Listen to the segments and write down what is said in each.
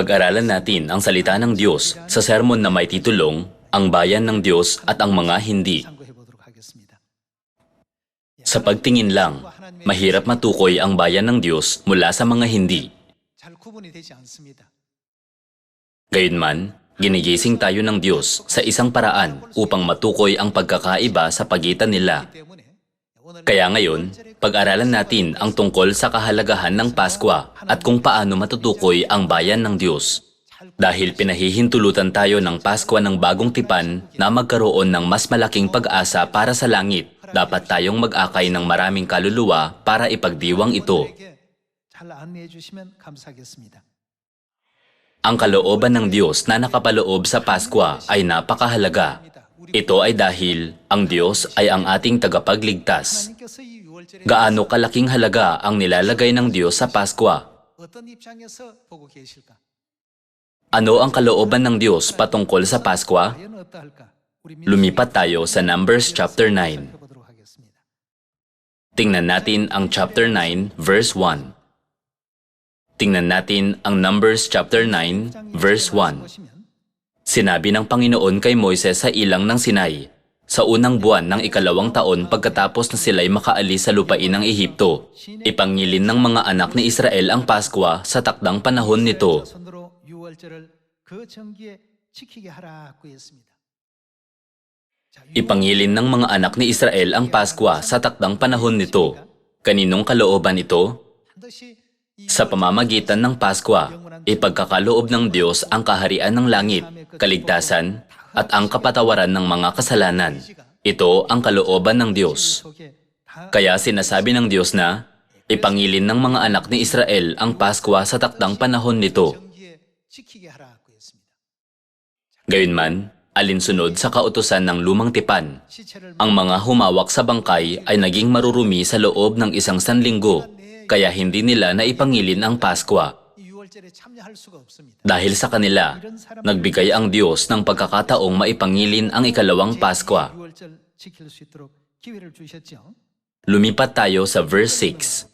pag-aralan natin ang salita ng Diyos sa sermon na may titulong Ang Bayan ng Diyos at ang Mga Hindi. Sa pagtingin lang, mahirap matukoy ang bayan ng Diyos mula sa mga hindi. Gayunman, ginigising tayo ng Diyos sa isang paraan upang matukoy ang pagkakaiba sa pagitan nila kaya ngayon, pag-aralan natin ang tungkol sa kahalagahan ng Pasko at kung paano matutukoy ang bayan ng Diyos. Dahil pinahihintulutan tayo ng Pasko ng bagong tipan na magkaroon ng mas malaking pag-asa para sa langit, dapat tayong mag-akay ng maraming kaluluwa para ipagdiwang ito. Ang kalooban ng Diyos na nakapaloob sa Pasko ay napakahalaga. Ito ay dahil ang Diyos ay ang ating tagapagligtas. Gaano kalaking halaga ang nilalagay ng Diyos sa Pasko? Ano ang kalooban ng Diyos patungkol sa Pasko? Lumipat tayo sa Numbers chapter 9. Tingnan natin ang chapter 9 verse 1. Tingnan natin ang Numbers chapter 9 verse 1. Sinabi ng Panginoon kay Moises sa ilang ng Sinai, sa unang buwan ng ikalawang taon pagkatapos na sila'y makaalis sa lupain ng Ehipto, ipangilin ng mga anak ni Israel ang Pasko sa takdang panahon nito. Ipangilin ng mga anak ni Israel ang Pasko sa takdang panahon nito. Kaninong kalooban ito? Sa pamamagitan ng Pasko, ipagkakaloob ng Diyos ang kaharian ng langit, kaligtasan, at ang kapatawaran ng mga kasalanan. Ito ang kalooban ng Diyos. Kaya sinasabi ng Diyos na, ipangilin ng mga anak ni Israel ang Pasko sa takdang panahon nito. Gayunman, alinsunod sa kautosan ng lumang tipan, ang mga humawak sa bangkay ay naging marurumi sa loob ng isang sanlinggo kaya hindi nila naipangilin ang Paskwa. Dahil sa kanila, nagbigay ang Diyos ng pagkakataong maipangilin ang ikalawang Paskwa. Lumipat tayo sa verse 6.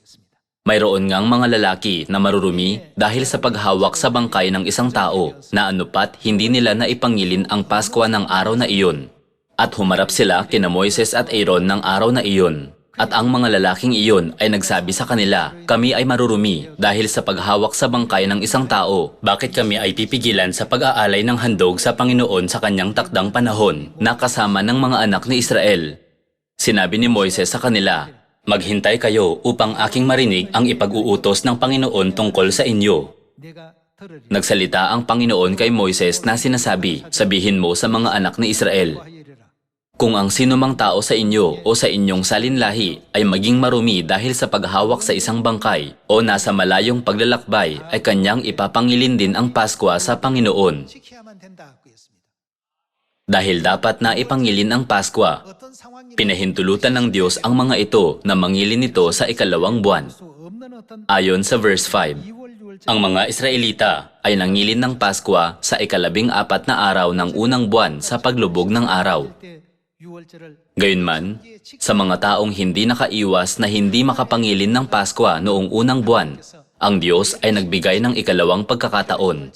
Mayroon ngang mga lalaki na marurumi dahil sa paghawak sa bangkay ng isang tao na anupat hindi nila naipangilin ang Paskwa ng araw na iyon. At humarap sila kina Moises at Aaron ng araw na iyon. At ang mga lalaking iyon ay nagsabi sa kanila, kami ay marurumi dahil sa paghawak sa bangkay ng isang tao. Bakit kami ay pipigilan sa pag-aalay ng handog sa Panginoon sa kanyang takdang panahon na kasama ng mga anak ni Israel? Sinabi ni Moises sa kanila, Maghintay kayo upang aking marinig ang ipag-uutos ng Panginoon tungkol sa inyo. Nagsalita ang Panginoon kay Moises na sinasabi, Sabihin mo sa mga anak ni Israel, kung ang sinumang tao sa inyo o sa inyong salinlahi ay maging marumi dahil sa paghawak sa isang bangkay o nasa malayong paglalakbay ay kanyang ipapangilin din ang Pasko sa Panginoon. Dahil dapat na ipangilin ang Pasko, pinahintulutan ng Diyos ang mga ito na mangilin nito sa ikalawang buwan. Ayon sa verse 5, ang mga Israelita ay nangilin ng Pasko sa ikalabing apat na araw ng unang buwan sa paglubog ng araw. Gayunman, sa mga taong hindi nakaiwas na hindi makapangilin ng Pasko noong unang buwan, ang Diyos ay nagbigay ng ikalawang pagkakataon.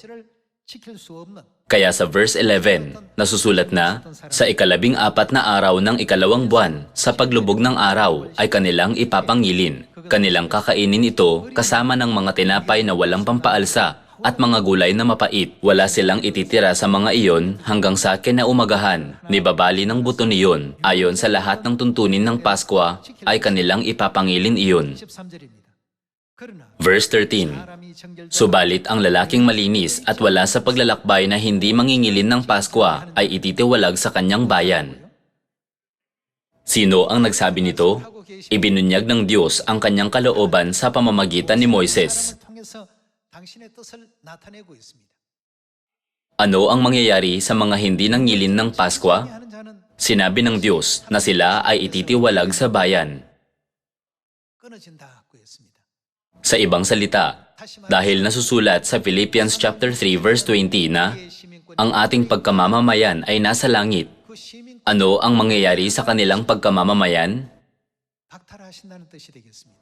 Kaya sa verse 11, nasusulat na, sa ikalabing apat na araw ng ikalawang buwan, sa paglubog ng araw, ay kanilang ipapangilin. Kanilang kakainin ito kasama ng mga tinapay na walang pampaalsa at mga gulay na mapait. Wala silang ititira sa mga iyon hanggang sa akin na umagahan. Nibabali ng buto niyon. Ayon sa lahat ng tuntunin ng Pasko ay kanilang ipapangilin iyon. Verse 13 Subalit ang lalaking malinis at wala sa paglalakbay na hindi mangingilin ng Pasko ay ititiwalag sa kanyang bayan. Sino ang nagsabi nito? Ibinunyag ng Diyos ang kanyang kalooban sa pamamagitan ni Moises. Ano ang mangyayari sa mga hindi nangilin ng Pasko? Sinabi ng Diyos na sila ay ititiwalag sa bayan. Sa ibang salita, dahil nasusulat sa Philippians chapter 3 verse 20 na ang ating pagkamamamayan ay nasa langit. Ano ang mangyayari sa kanilang pagkamamamayan?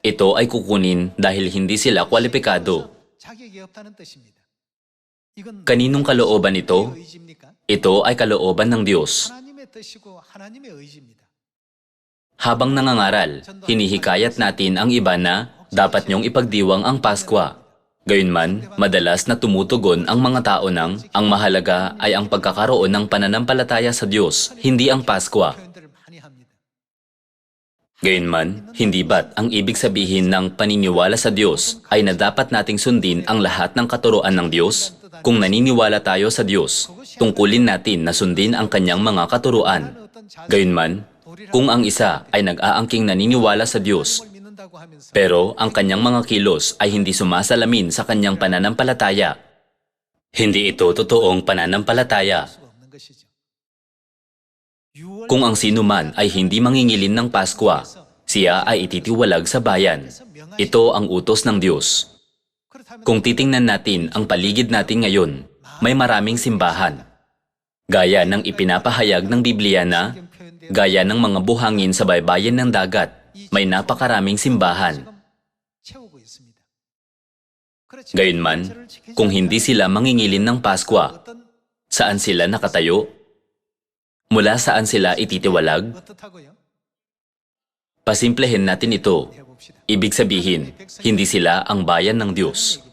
Ito ay kukunin dahil hindi sila kwalipikado Kaninong kalooban ito? Ito ay kalooban ng Diyos. Habang nangangaral, hinihikayat natin ang iba na dapat niyong ipagdiwang ang Paskwa. Gayunman, madalas na tumutugon ang mga tao ng ang mahalaga ay ang pagkakaroon ng pananampalataya sa Diyos, hindi ang Paskwa. Gayunman, hindi ba't ang ibig sabihin ng paniniwala sa Diyos ay na dapat nating sundin ang lahat ng katuroan ng Diyos? Kung naniniwala tayo sa Diyos, tungkulin natin na sundin ang kanyang mga katuroan. Gayunman, kung ang isa ay nag-aangking naniniwala sa Diyos, pero ang kanyang mga kilos ay hindi sumasalamin sa kanyang pananampalataya, hindi ito totoong pananampalataya. Kung ang sino man ay hindi mangingilin ng Pasko, siya ay ititiwalag sa bayan. Ito ang utos ng Diyos. Kung titingnan natin ang paligid natin ngayon, may maraming simbahan. Gaya ng ipinapahayag ng Biblia na, gaya ng mga buhangin sa baybayin ng dagat, may napakaraming simbahan. Gayunman, kung hindi sila mangingilin ng Pasko, saan sila nakatayo Mula saan sila ititiwalag? Pasimplehin natin ito. Ibig sabihin, hindi sila ang bayan ng Diyos.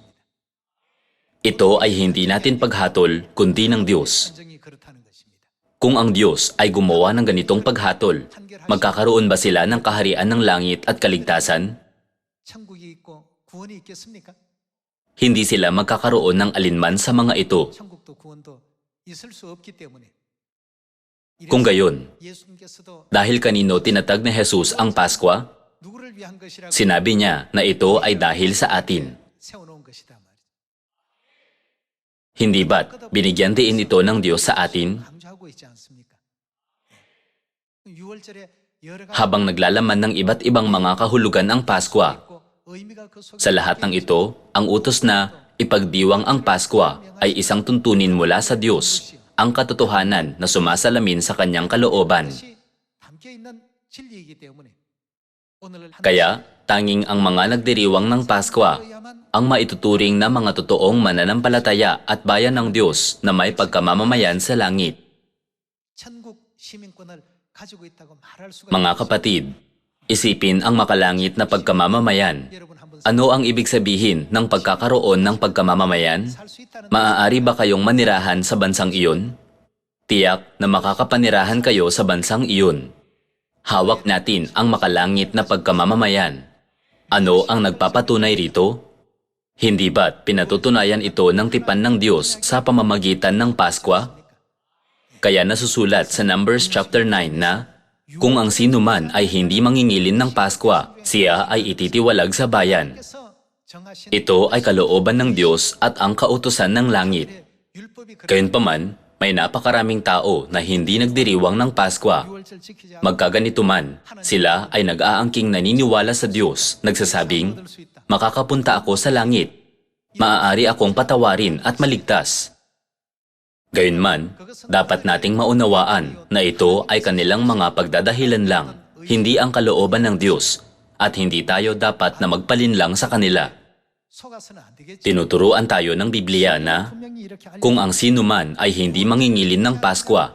Ito ay hindi natin paghatol, kundi ng Diyos. Kung ang Diyos ay gumawa ng ganitong paghatol, magkakaroon ba sila ng kaharian ng langit at kaligtasan? Hindi sila magkakaroon ng alinman sa mga ito. Kung gayon, dahil kanino tinatag ni Jesus ang Pasko? Sinabi niya na ito ay dahil sa atin. Hindi ba't binigyan din ito ng Diyos sa atin? Habang naglalaman ng iba't ibang mga kahulugan ang Pasko, sa lahat ng ito, ang utos na ipagdiwang ang Pasko ay isang tuntunin mula sa Diyos ang katotohanan na sumasalamin sa kanyang kalooban. Kaya, tanging ang mga nagdiriwang ng Pasko ang maituturing na mga totoong mananampalataya at bayan ng Diyos na may pagkamamamayan sa langit. Mga kapatid, isipin ang makalangit na pagkamamamayan ano ang ibig sabihin ng pagkakaroon ng pagkamamamayan? Maaari ba kayong manirahan sa bansang iyon? Tiyak na makakapanirahan kayo sa bansang iyon. Hawak natin ang makalangit na pagkamamamayan. Ano ang nagpapatunay rito? Hindi ba't pinatutunayan ito ng tipan ng Diyos sa pamamagitan ng Paskwa? Kaya nasusulat sa Numbers chapter 9 na kung ang sino man ay hindi mangingilin ng Pasko, siya ay ititiwalag sa bayan. Ito ay kalooban ng Diyos at ang kautosan ng langit. Gayunpaman, may napakaraming tao na hindi nagdiriwang ng Pasko. Magkaganito man, sila ay nag-aangking naniniwala sa Diyos, nagsasabing, Makakapunta ako sa langit. Maaari akong patawarin at maligtas. Gayunman, dapat nating maunawaan na ito ay kanilang mga pagdadahilan lang, hindi ang kalooban ng Diyos, at hindi tayo dapat na magpalinlang sa kanila. Tinuturuan tayo ng Biblia na kung ang sino man ay hindi mangingilin ng Paskwa,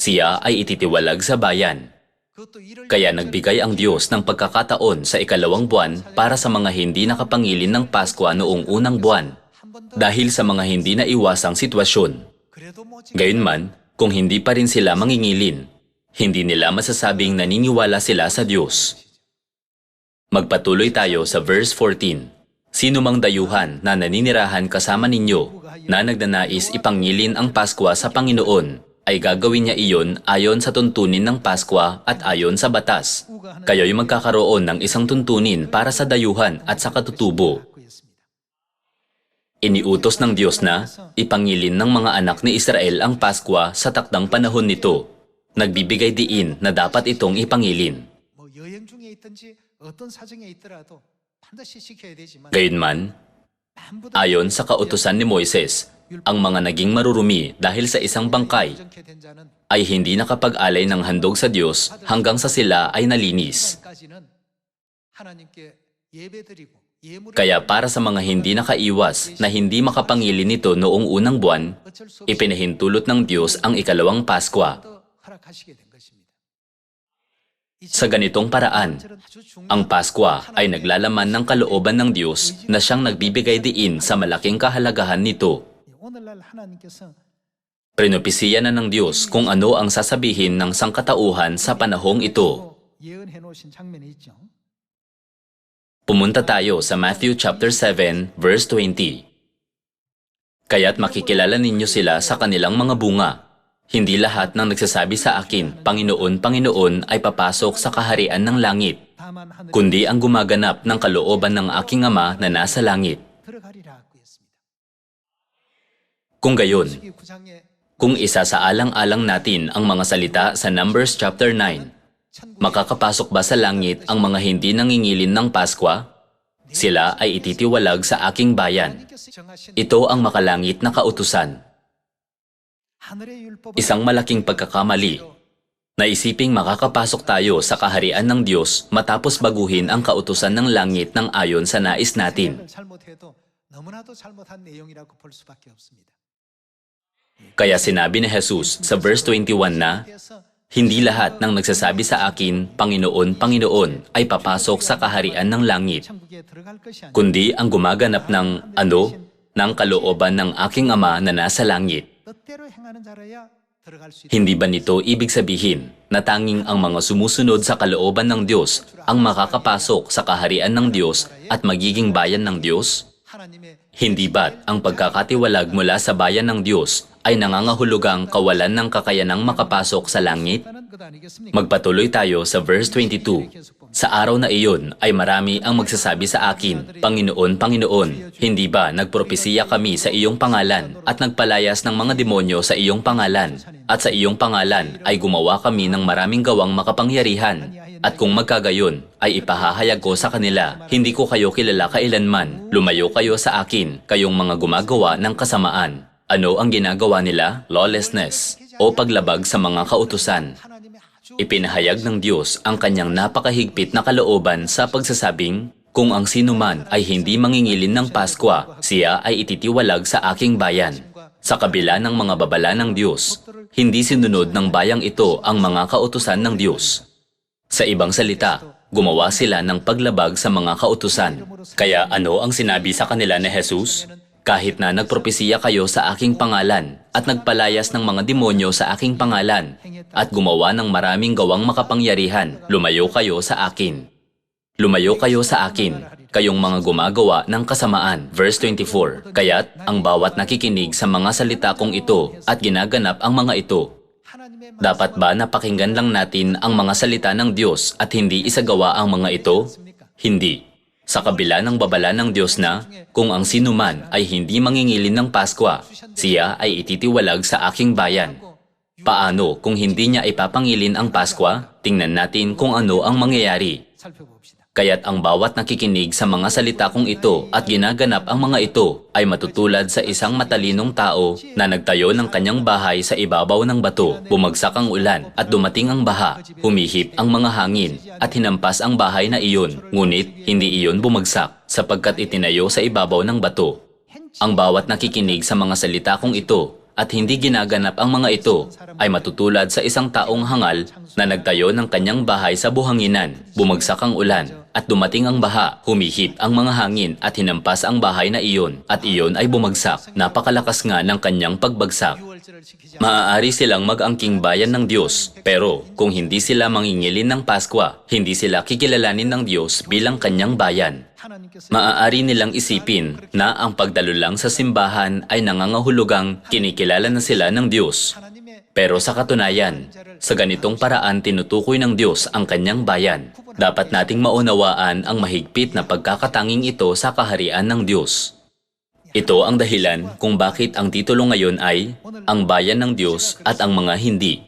siya ay ititiwalag sa bayan. Kaya nagbigay ang Diyos ng pagkakataon sa ikalawang buwan para sa mga hindi nakapangilin ng Paskwa noong unang buwan dahil sa mga hindi naiwasang sitwasyon. Gayunman, kung hindi pa rin sila mangingilin, hindi nila masasabing naniniwala sila sa Diyos. Magpatuloy tayo sa verse 14. Sino mang dayuhan na naninirahan kasama ninyo na nagnanais ipangilin ang Paskwa sa Panginoon ay gagawin niya iyon ayon sa tuntunin ng Paskwa at ayon sa batas. Kayo'y magkakaroon ng isang tuntunin para sa dayuhan at sa katutubo Iniutos ng Diyos na ipangilin ng mga anak ni Israel ang Pasko sa takdang panahon nito. Nagbibigay diin na dapat itong ipangilin. Gayunman, ayon sa kautosan ni Moises, ang mga naging marurumi dahil sa isang bangkay ay hindi nakapag-alay ng handog sa Diyos hanggang sa sila ay nalinis. Kaya para sa mga hindi nakaiwas na hindi makapangili nito noong unang buwan, ipinahintulot ng Diyos ang ikalawang Paskwa. Sa ganitong paraan, ang Paskwa ay naglalaman ng kalooban ng Diyos na siyang nagbibigay diin sa malaking kahalagahan nito. Prinopisiya na ng Diyos kung ano ang sasabihin ng sangkatauhan sa panahong ito. Pumunta tayo sa Matthew chapter 7 verse 20. Kaya't makikilala ninyo sila sa kanilang mga bunga. Hindi lahat ng nagsasabi sa akin, Panginoon, Panginoon ay papasok sa kaharian ng langit, kundi ang gumaganap ng kalooban ng aking Ama na nasa langit. Kung gayon, kung isa sa alang-alang natin ang mga salita sa Numbers chapter 9, Makakapasok ba sa langit ang mga hindi nangingilin ng Paskwa? Sila ay ititiwalag sa aking bayan. Ito ang makalangit na kautusan. Isang malaking pagkakamali. Naisiping makakapasok tayo sa kaharian ng Diyos matapos baguhin ang kautusan ng langit ng ayon sa nais natin. Kaya sinabi ni Jesus sa verse 21 na, hindi lahat ng nagsasabi sa akin, Panginoon, Panginoon, ay papasok sa kaharian ng langit, kundi ang gumaganap ng ano, ng kalooban ng aking Ama na nasa langit. Hindi ba nito ibig sabihin na tanging ang mga sumusunod sa kalooban ng Diyos ang makakapasok sa kaharian ng Diyos at magiging bayan ng Diyos? Hindi ba't ang pagkakatiwalag mula sa bayan ng Diyos ay nangangahulugang kawalan ng kakayanang makapasok sa langit? Magpatuloy tayo sa verse 22. Sa araw na iyon ay marami ang magsasabi sa akin, Panginoon, Panginoon, hindi ba nagpropesiya kami sa iyong pangalan at nagpalayas ng mga demonyo sa iyong pangalan? At sa iyong pangalan ay gumawa kami ng maraming gawang makapangyarihan. At kung magkagayon, ay ipahahayag ko sa kanila, hindi ko kayo kilala kailanman. Lumayo kayo sa akin, kayong mga gumagawa ng kasamaan. Ano ang ginagawa nila? Lawlessness o paglabag sa mga kautusan. Ipinahayag ng Diyos ang kanyang napakahigpit na kalooban sa pagsasabing, Kung ang sinuman ay hindi mangingilin ng Pasko, siya ay ititiwalag sa aking bayan. Sa kabila ng mga babala ng Diyos, hindi sinunod ng bayang ito ang mga kautusan ng Diyos. Sa ibang salita, gumawa sila ng paglabag sa mga kautusan. Kaya ano ang sinabi sa kanila ni Jesus? Kahit na nagpropesiya kayo sa aking pangalan at nagpalayas ng mga demonyo sa aking pangalan at gumawa ng maraming gawang makapangyarihan, lumayo kayo sa akin. Lumayo kayo sa akin, kayong mga gumagawa ng kasamaan. Verse 24, Kaya't ang bawat nakikinig sa mga salita kong ito at ginaganap ang mga ito, dapat ba napakinggan lang natin ang mga salita ng Diyos at hindi isagawa ang mga ito? Hindi. Sa kabila ng babala ng Diyos na, kung ang sino man ay hindi mangingilin ng Paskwa, siya ay ititiwalag sa aking bayan. Paano kung hindi niya ipapangilin ang Paskwa? Tingnan natin kung ano ang mangyayari. Kaya't ang bawat nakikinig sa mga salita kong ito at ginaganap ang mga ito ay matutulad sa isang matalinong tao na nagtayo ng kanyang bahay sa ibabaw ng bato. Bumagsak ang ulan at dumating ang baha. Humihip ang mga hangin at hinampas ang bahay na iyon. Ngunit hindi iyon bumagsak sapagkat itinayo sa ibabaw ng bato. Ang bawat nakikinig sa mga salita kong ito at hindi ginaganap ang mga ito ay matutulad sa isang taong hangal na nagtayo ng kanyang bahay sa buhanginan. Bumagsak ang ulan at dumating ang baha, humihip ang mga hangin at hinampas ang bahay na iyon at iyon ay bumagsak. Napakalakas nga ng kanyang pagbagsak. Maaari silang mag-angking bayan ng Diyos, pero kung hindi sila mangingilin ng Paskwa, hindi sila kikilalanin ng Diyos bilang kanyang bayan. Maaari nilang isipin na ang pagdalulang sa simbahan ay nangangahulugang kinikilala na sila ng Diyos. Pero sa katunayan, sa ganitong paraan tinutukoy ng Diyos ang kanyang bayan. Dapat nating maunawaan ang mahigpit na pagkakatanging ito sa kaharian ng Diyos. Ito ang dahilan kung bakit ang titulo ngayon ay ang bayan ng Diyos at ang mga hindi.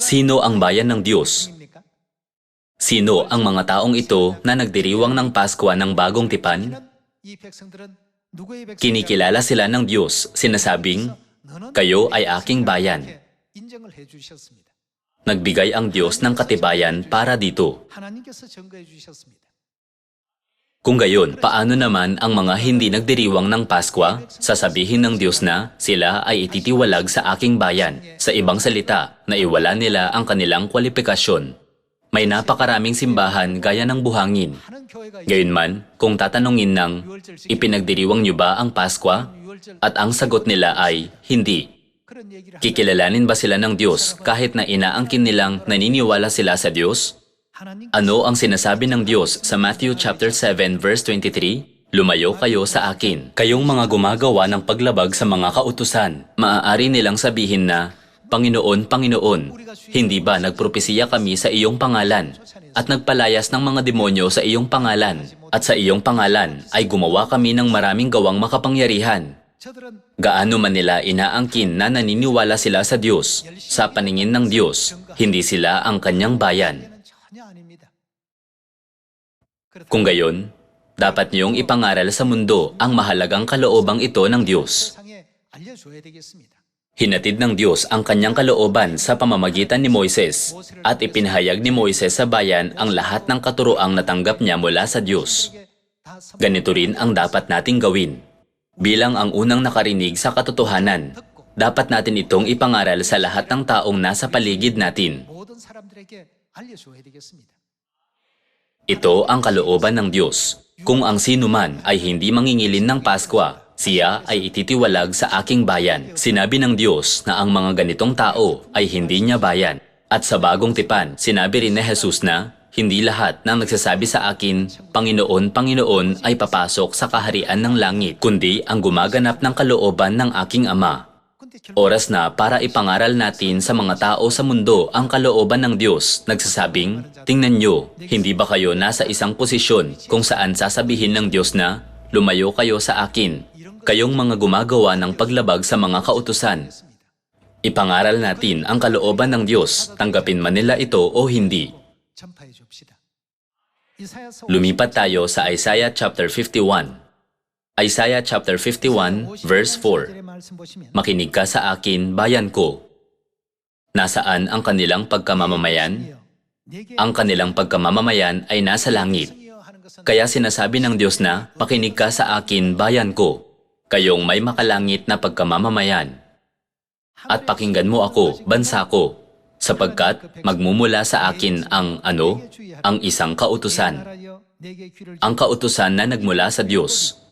Sino ang bayan ng Diyos? Sino ang mga taong ito na nagdiriwang ng Paskwa ng bagong tipan? Kinikilala sila ng Diyos, sinasabing, Kayo ay aking bayan. Nagbigay ang Diyos ng katibayan para dito. Kung gayon, paano naman ang mga hindi nagdiriwang ng Pasko? Sasabihin ng Diyos na sila ay ititiwalag sa aking bayan. Sa ibang salita, naiwala nila ang kanilang kwalipikasyon. May napakaraming simbahan gaya ng buhangin. Gayunman, kung tatanungin ng, ipinagdiriwang niyo ba ang Pasko? At ang sagot nila ay, hindi. Kikilalanin ba sila ng Diyos kahit na inaangkin nilang naniniwala sila sa Diyos? Ano ang sinasabi ng Diyos sa Matthew chapter 7 verse 23? Lumayo kayo sa akin. Kayong mga gumagawa ng paglabag sa mga kautusan. Maaari nilang sabihin na, Panginoon, Panginoon, hindi ba nagpropesiya kami sa iyong pangalan at nagpalayas ng mga demonyo sa iyong pangalan at sa iyong pangalan ay gumawa kami ng maraming gawang makapangyarihan. Gaano man nila inaangkin na naniniwala sila sa Diyos, sa paningin ng Diyos, hindi sila ang kanyang bayan. Kung gayon, dapat niyong ipangaral sa mundo ang mahalagang kaloobang ito ng Diyos. Hinatid ng Diyos ang kanyang kalooban sa pamamagitan ni Moises at ipinahayag ni Moises sa bayan ang lahat ng katuroang natanggap niya mula sa Diyos. Ganito rin ang dapat nating gawin. Bilang ang unang nakarinig sa katotohanan, dapat natin itong ipangaral sa lahat ng taong nasa paligid natin. Ito ang kalooban ng Diyos. Kung ang sino man ay hindi mangingilin ng Pasko, siya ay ititiwalag sa aking bayan. Sinabi ng Diyos na ang mga ganitong tao ay hindi niya bayan. At sa bagong tipan, sinabi rin ni Jesus na, hindi lahat ng nagsasabi sa akin, Panginoon, Panginoon ay papasok sa kaharian ng langit, kundi ang gumaganap ng kalooban ng aking Ama Oras na para ipangaral natin sa mga tao sa mundo ang kalooban ng Diyos, nagsasabing, Tingnan nyo, hindi ba kayo nasa isang posisyon kung saan sasabihin ng Diyos na, Lumayo kayo sa akin, kayong mga gumagawa ng paglabag sa mga kautusan. Ipangaral natin ang kalooban ng Diyos, tanggapin man nila ito o hindi. Lumipat tayo sa Isaiah chapter 51. Isaiah chapter 51 verse 4 Makinig ka sa akin, bayan ko. Nasaan ang kanilang pagkamamamayan? Ang kanilang pagkamamamayan ay nasa langit. Kaya sinasabi ng Diyos na, pakinig ka sa akin, bayan ko. Kayong may makalangit na pagkamamamayan. At pakinggan mo ako, bansa ko, sapagkat magmumula sa akin ang ano? Ang isang kautusan. Ang kautusan na nagmula sa Diyos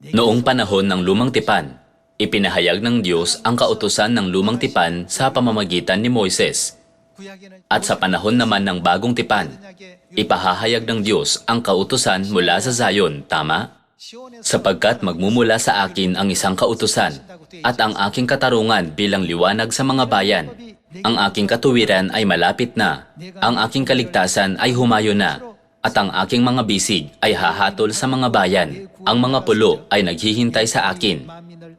Noong panahon ng lumang tipan, ipinahayag ng Diyos ang kautusan ng lumang tipan sa pamamagitan ni Moises. At sa panahon naman ng bagong tipan, ipahahayag ng Diyos ang kautusan mula sa Zion, tama? Sapagkat magmumula sa akin ang isang kautusan at ang aking katarungan bilang liwanag sa mga bayan. Ang aking katuwiran ay malapit na, ang aking kaligtasan ay humayo na, at ang aking mga bisig ay hahatol sa mga bayan. Ang mga pulo ay naghihintay sa akin,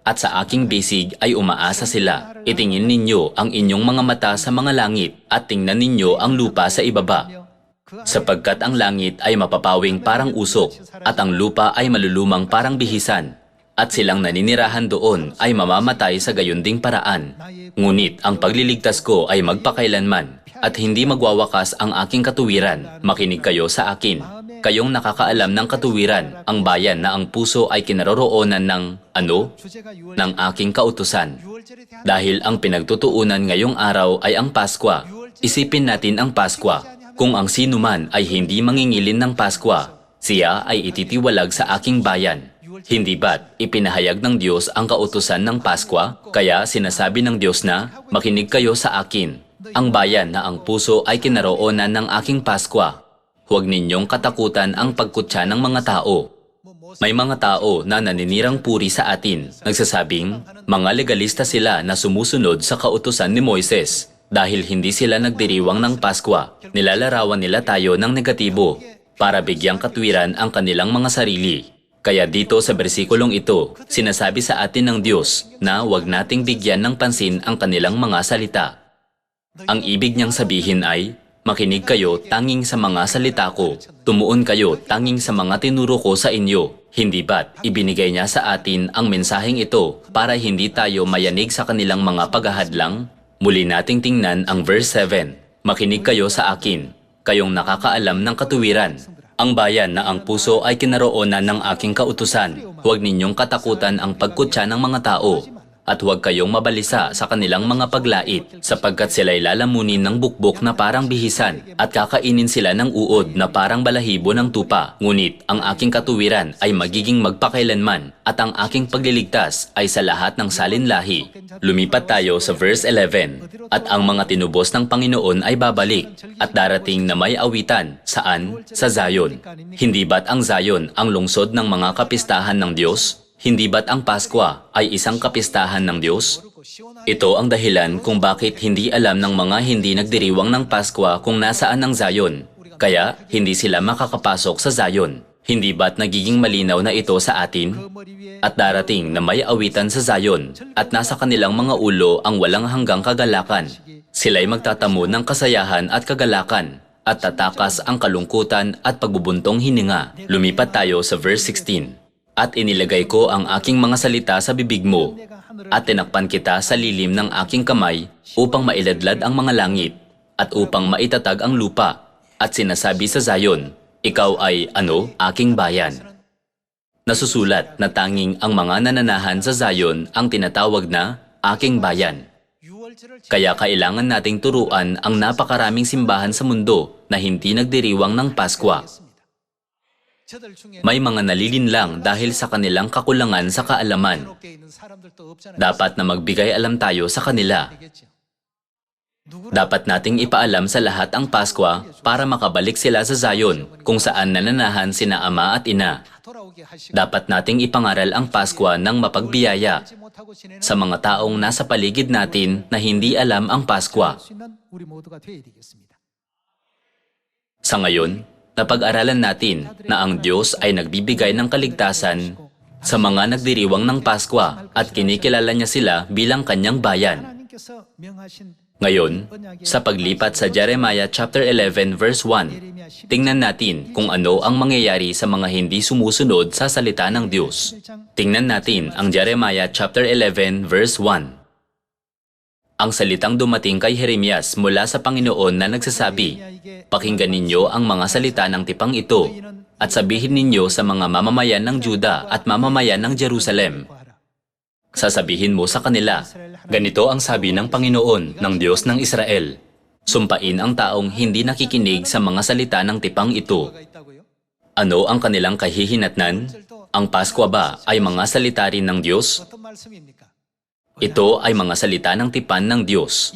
at sa aking bisig ay umaasa sila. Itingin ninyo ang inyong mga mata sa mga langit at tingnan ninyo ang lupa sa ibaba. Sapagkat ang langit ay mapapawing parang usok at ang lupa ay malulumang parang bihisan at silang naninirahan doon ay mamamatay sa gayon ding paraan. Ngunit ang pagliligtas ko ay magpakailanman at hindi magwawakas ang aking katuwiran. Makinig kayo sa akin. Kayong nakakaalam ng katuwiran, ang bayan na ang puso ay kinaroroonan ng ano? Ng aking kautusan. Dahil ang pinagtutuunan ngayong araw ay ang Paskwa, isipin natin ang Paskwa. Kung ang sino man ay hindi mangingilin ng Paskwa, siya ay ititiwalag sa aking bayan. Hindi ba't ipinahayag ng Diyos ang kautusan ng Paskwa? Kaya sinasabi ng Diyos na, makinig kayo sa akin. Ang bayan na ang puso ay kinaroonan ng aking Paskwa. Huwag ninyong katakutan ang pagkutsa ng mga tao. May mga tao na naninirang puri sa atin, nagsasabing, mga legalista sila na sumusunod sa kautusan ni Moises. Dahil hindi sila nagdiriwang ng Paskwa, nilalarawan nila tayo ng negatibo para bigyang katwiran ang kanilang mga sarili. Kaya dito sa bersikulong ito, sinasabi sa atin ng Diyos na huwag nating bigyan ng pansin ang kanilang mga salita. Ang ibig niyang sabihin ay, makinig kayo tanging sa mga salita ko, tumuon kayo tanging sa mga tinuro ko sa inyo. Hindi ba't ibinigay niya sa atin ang mensaheng ito para hindi tayo mayanig sa kanilang mga paghahadlang? Muli nating tingnan ang verse 7. Makinig kayo sa akin, kayong nakakaalam ng katuwiran. Ang bayan na ang puso ay kinaroonan ng aking kautusan. Huwag ninyong katakutan ang pagkutsa ng mga tao at huwag kayong mabalisa sa kanilang mga paglait sapagkat sila'y lalamunin ng bukbok na parang bihisan at kakainin sila ng uod na parang balahibo ng tupa. Ngunit ang aking katuwiran ay magiging magpakailanman at ang aking pagliligtas ay sa lahat ng salinlahi. Lumipat tayo sa verse 11 at ang mga tinubos ng Panginoon ay babalik at darating na may awitan. Saan? Sa Zion. Hindi ba't ang Zion ang lungsod ng mga kapistahan ng Diyos? Hindi ba't ang Pasko ay isang kapistahan ng Diyos? Ito ang dahilan kung bakit hindi alam ng mga hindi nagdiriwang ng Pasko kung nasaan ang Zion. Kaya hindi sila makakapasok sa Zion. Hindi ba't nagiging malinaw na ito sa atin? At darating na may awitan sa Zion at nasa kanilang mga ulo ang walang hanggang kagalakan. Sila'y magtatamo ng kasayahan at kagalakan at tatakas ang kalungkutan at pagbubuntong hininga. Lumipat tayo sa verse 16. At inilagay ko ang aking mga salita sa bibig mo, at tinakpan kita sa lilim ng aking kamay upang mailadlad ang mga langit, at upang maitatag ang lupa, at sinasabi sa Zion, Ikaw ay, ano, aking bayan. Nasusulat na tanging ang mga nananahan sa Zion ang tinatawag na aking bayan. Kaya kailangan nating turuan ang napakaraming simbahan sa mundo na hindi nagdiriwang ng Pasko. May mga nalilinlang dahil sa kanilang kakulangan sa kaalaman. Dapat na magbigay alam tayo sa kanila. Dapat nating ipaalam sa lahat ang Pasko para makabalik sila sa Zion kung saan nananahan sina ama at ina. Dapat nating ipangaral ang Pasko ng mapagbiyaya sa mga taong nasa paligid natin na hindi alam ang Pasko. Sa ngayon, napag-aralan natin na ang Diyos ay nagbibigay ng kaligtasan sa mga nagdiriwang ng Pasko at kinikilala niya sila bilang kanyang bayan. Ngayon, sa paglipat sa Jeremiah chapter 11 verse 1, tingnan natin kung ano ang mangyayari sa mga hindi sumusunod sa salita ng Diyos. Tingnan natin ang Jeremiah chapter 11 verse 1. Ang salitang dumating kay Jeremias mula sa Panginoon na nagsasabi, Pakinggan ninyo ang mga salita ng tipang ito at sabihin ninyo sa mga mamamayan ng Juda at mamamayan ng Jerusalem. Sasabihin mo sa kanila, ganito ang sabi ng Panginoon ng Diyos ng Israel. Sumpain ang taong hindi nakikinig sa mga salita ng tipang ito. Ano ang kanilang kahihinatnan? Ang Pasko ba ay mga salita rin ng Diyos? Ito ay mga salita ng tipan ng Diyos.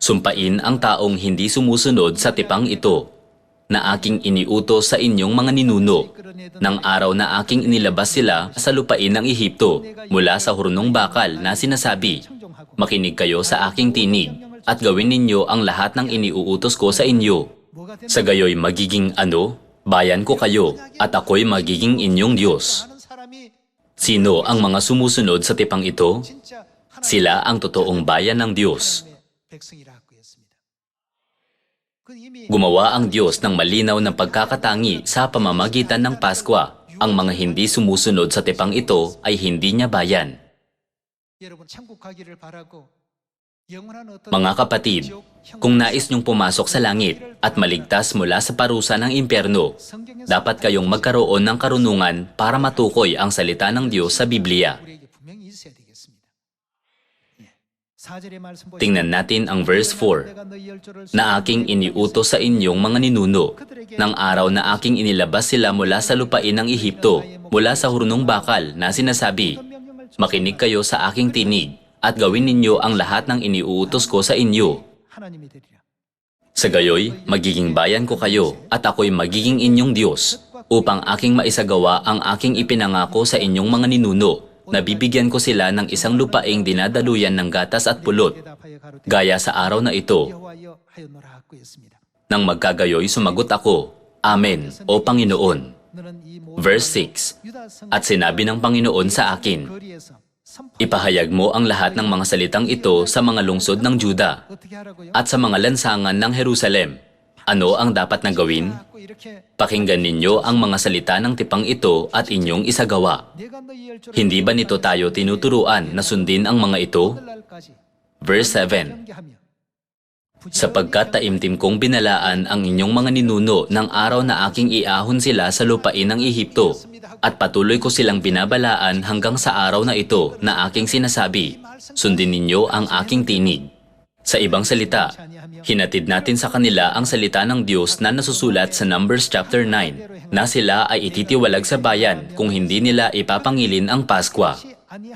Sumpain ang taong hindi sumusunod sa tipang ito na aking iniutos sa inyong mga ninuno ng araw na aking inilabas sila sa lupain ng Ehipto mula sa hurnong bakal na sinasabi, Makinig kayo sa aking tinig at gawin ninyo ang lahat ng iniuutos ko sa inyo. Sa gayoy magiging ano? Bayan ko kayo at ako'y magiging inyong Diyos. Sino ang mga sumusunod sa tipang ito? Sila ang totoong bayan ng Diyos. Gumawa ang Diyos ng malinaw na pagkakatangi sa pamamagitan ng Pasko. Ang mga hindi sumusunod sa tipang ito ay hindi niya bayan. Mga kapatid, kung nais niyong pumasok sa langit at maligtas mula sa parusa ng impyerno, dapat kayong magkaroon ng karunungan para matukoy ang salita ng Diyos sa Biblia. Tingnan natin ang verse 4, na aking iniutos sa inyong mga ninuno, ng araw na aking inilabas sila mula sa lupain ng Ehipto, mula sa hurnong bakal na sinasabi, Makinig kayo sa aking tinig, at gawin ninyo ang lahat ng iniuutos ko sa inyo. Sa gayoy, magiging bayan ko kayo, at ako'y magiging inyong Diyos, upang aking maisagawa ang aking ipinangako sa inyong mga ninuno, na bibigyan ko sila ng isang lupaing dinadaluyan ng gatas at pulot, gaya sa araw na ito. Nang magkagayoy, sumagot ako, Amen, O Panginoon. Verse 6, At sinabi ng Panginoon sa akin, Ipahayag mo ang lahat ng mga salitang ito sa mga lungsod ng Juda at sa mga lansangan ng Jerusalem. Ano ang dapat na gawin? Pakinggan ninyo ang mga salita ng tipang ito at inyong isagawa. Hindi ba nito tayo tinuturuan na sundin ang mga ito? Verse 7 sapagkat taimtim kong binalaan ang inyong mga ninuno ng araw na aking iahon sila sa lupain ng Ehipto, at patuloy ko silang binabalaan hanggang sa araw na ito na aking sinasabi, sundin ninyo ang aking tinig. Sa ibang salita, hinatid natin sa kanila ang salita ng Diyos na nasusulat sa Numbers chapter 9, na sila ay ititiwalag sa bayan kung hindi nila ipapangilin ang Paskwa.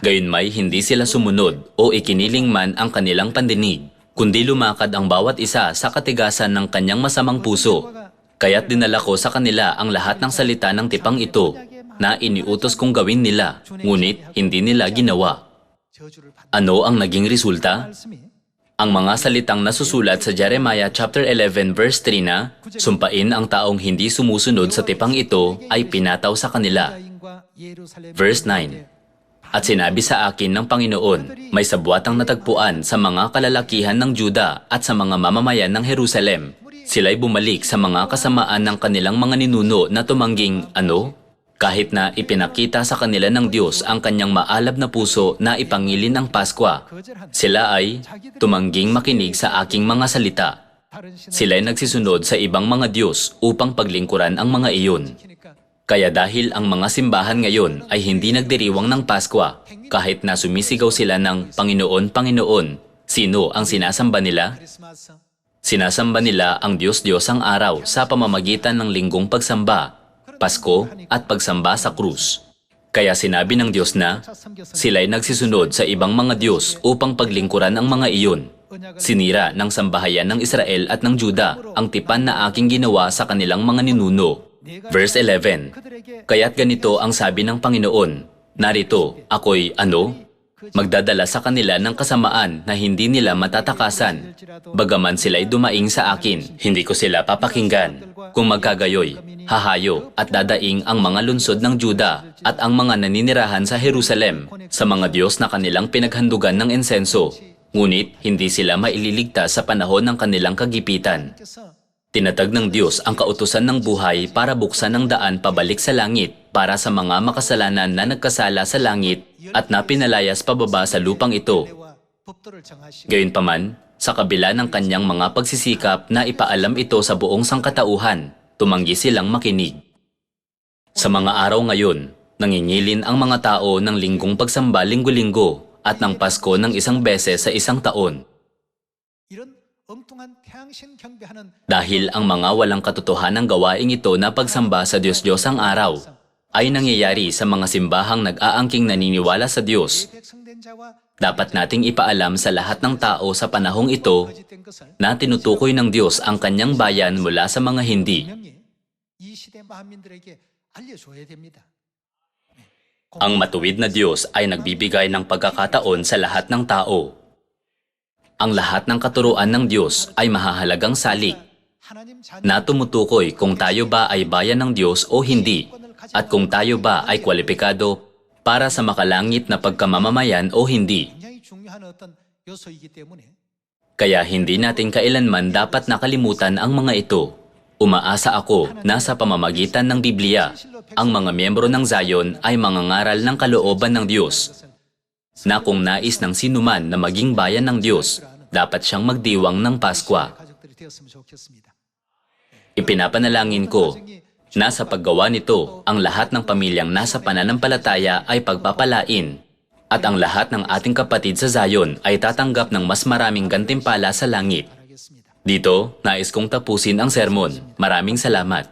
Gayunmay hindi sila sumunod o ikiniling man ang kanilang pandinig, kundi lumakad ang bawat isa sa katigasan ng kanyang masamang puso. Kaya't dinala ko sa kanila ang lahat ng salita ng tipang ito na iniutos kong gawin nila, ngunit hindi nila ginawa. Ano ang naging resulta? Ang mga salitang nasusulat sa Jeremiah chapter 11 verse 3 na sumpain ang taong hindi sumusunod sa tipang ito ay pinataw sa kanila. Verse 9 at sinabi sa akin ng Panginoon, may sabwatang natagpuan sa mga kalalakihan ng Juda at sa mga mamamayan ng Jerusalem. Sila'y bumalik sa mga kasamaan ng kanilang mga ninuno na tumangging, ano? Kahit na ipinakita sa kanila ng Diyos ang kanyang maalab na puso na ipangilin ang Pasko, sila ay tumangging makinig sa aking mga salita. Sila'y nagsisunod sa ibang mga Diyos upang paglingkuran ang mga iyon. Kaya dahil ang mga simbahan ngayon ay hindi nagdiriwang ng Pasko kahit na sumisigaw sila ng Panginoon, Panginoon, sino ang sinasamba nila? Sinasamba nila ang Diyos-Diyos ang araw sa pamamagitan ng linggong pagsamba, Pasko at pagsamba sa krus. Kaya sinabi ng Diyos na sila'y nagsisunod sa ibang mga Diyos upang paglingkuran ang mga iyon. Sinira ng sambahayan ng Israel at ng Juda ang tipan na aking ginawa sa kanilang mga ninuno Verse 11, Kaya't ganito ang sabi ng Panginoon, Narito, ako'y ano? Magdadala sa kanila ng kasamaan na hindi nila matatakasan. Bagaman sila'y dumaing sa akin, hindi ko sila papakinggan. Kung magkagayoy, hahayo at dadaing ang mga lunsod ng Juda at ang mga naninirahan sa Jerusalem sa mga Diyos na kanilang pinaghandugan ng ensenso. Ngunit hindi sila maililigtas sa panahon ng kanilang kagipitan. Tinatag ng Diyos ang kautusan ng buhay para buksan ang daan pabalik sa langit para sa mga makasalanan na nagkasala sa langit at napinalayas pababa sa lupang ito. Gayunpaman, sa kabila ng kanyang mga pagsisikap na ipaalam ito sa buong sangkatauhan, tumanggi silang makinig. Sa mga araw ngayon, nangingilin ang mga tao ng linggong pagsamba linggo-linggo at ng Pasko ng isang beses sa isang taon. Dahil ang mga walang katotohanang gawaing ito na pagsamba sa Diyos-Diyos ang araw ay nangyayari sa mga simbahang nag-aangking naniniwala sa Diyos. Dapat nating ipaalam sa lahat ng tao sa panahong ito na tinutukoy ng Diyos ang kanyang bayan mula sa mga hindi. Ang matuwid na Diyos ay nagbibigay ng pagkakataon sa lahat ng tao ang lahat ng katuruan ng Diyos ay mahahalagang salik na tumutukoy kung tayo ba ay bayan ng Diyos o hindi at kung tayo ba ay kwalipikado para sa makalangit na pagkamamamayan o hindi. Kaya hindi natin kailanman dapat nakalimutan ang mga ito. Umaasa ako na sa pamamagitan ng Biblia, ang mga miyembro ng Zion ay mangangaral ng kalooban ng Diyos na kung nais ng sinuman na maging bayan ng Diyos, dapat siyang magdiwang ng Pasko. Ipinapanalangin ko na sa paggawa nito, ang lahat ng pamilyang nasa pananampalataya ay pagpapalain at ang lahat ng ating kapatid sa Zion ay tatanggap ng mas maraming gantimpala sa langit. Dito, nais kong tapusin ang sermon. Maraming salamat.